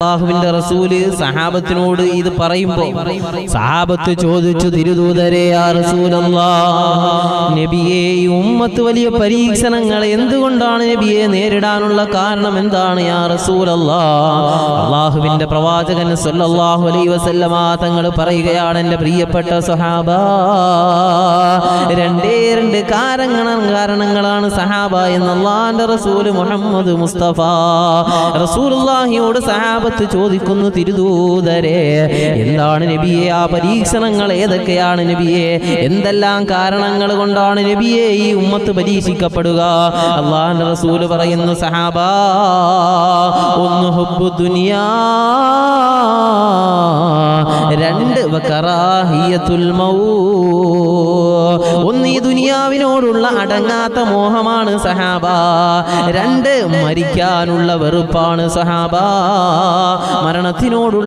അള്ളാഹുവിന്റെ റസൂൽ സഹാബത്തിനോട് ഇത് പറയുമ്പോ സഹാബത്ത് ചോദിച്ചു തിരുദൂതരെ നബിയെ ഉമ്മത്ത് വലിയ പരീക്ഷണങ്ങൾ എന്തുകൊണ്ടാണ് നബിയെ നേരിടാനുള്ള കാരണം എന്താണ് യാ റസൂൽ അള്ളാഹുവിന്റെ പ്രവാചകൻ സല്ലല്ലാഹു അലൈഹി വസല്ലമ തങ്ങൾ പറയുകയാണ് എന്റെ പ്രിയപ്പെട്ട സഹാബ രണ്ടേ രണ്ട് കാരണങ്ങളാണ് കാരണങ്ങളാണ് സഹാബ എന്ന് അള്ളാന്റെ റസൂൽ മുഹമ്മദ് മുസ്തഫ. റസൂലുള്ളാഹിയോട് സഹാബത്ത് ചോദിക്കുന്നു തിരുദൂതരെ എന്താണ് നബിയെ ആ പരീക്ഷണങ്ങൾ ഏതൊക്കെയാണ് നബിയെ? എന്തെല്ലാം കാരണങ്ങൾ കൊണ്ടാണ് നബിയെ ഈ ഉമ്മത്ത് പരീക്ഷിക്കപ്പെടുക? അള്ളാന്റെ റസൂൽ പറയുന്നു സഹാബ ഒന്ന് ഹുബ്ബു ദുനിയാ രണ്ട് ഒന്ന് ഈ ദുനിയാവിനോടുള്ള അടങ്ങാത്ത മോഹമാണ് സഹാബ. രണ്ട് മരിക്കാനുള്ള വെറുപ്പാണ് സഹാബ. മരണത്തിനോടുള്ള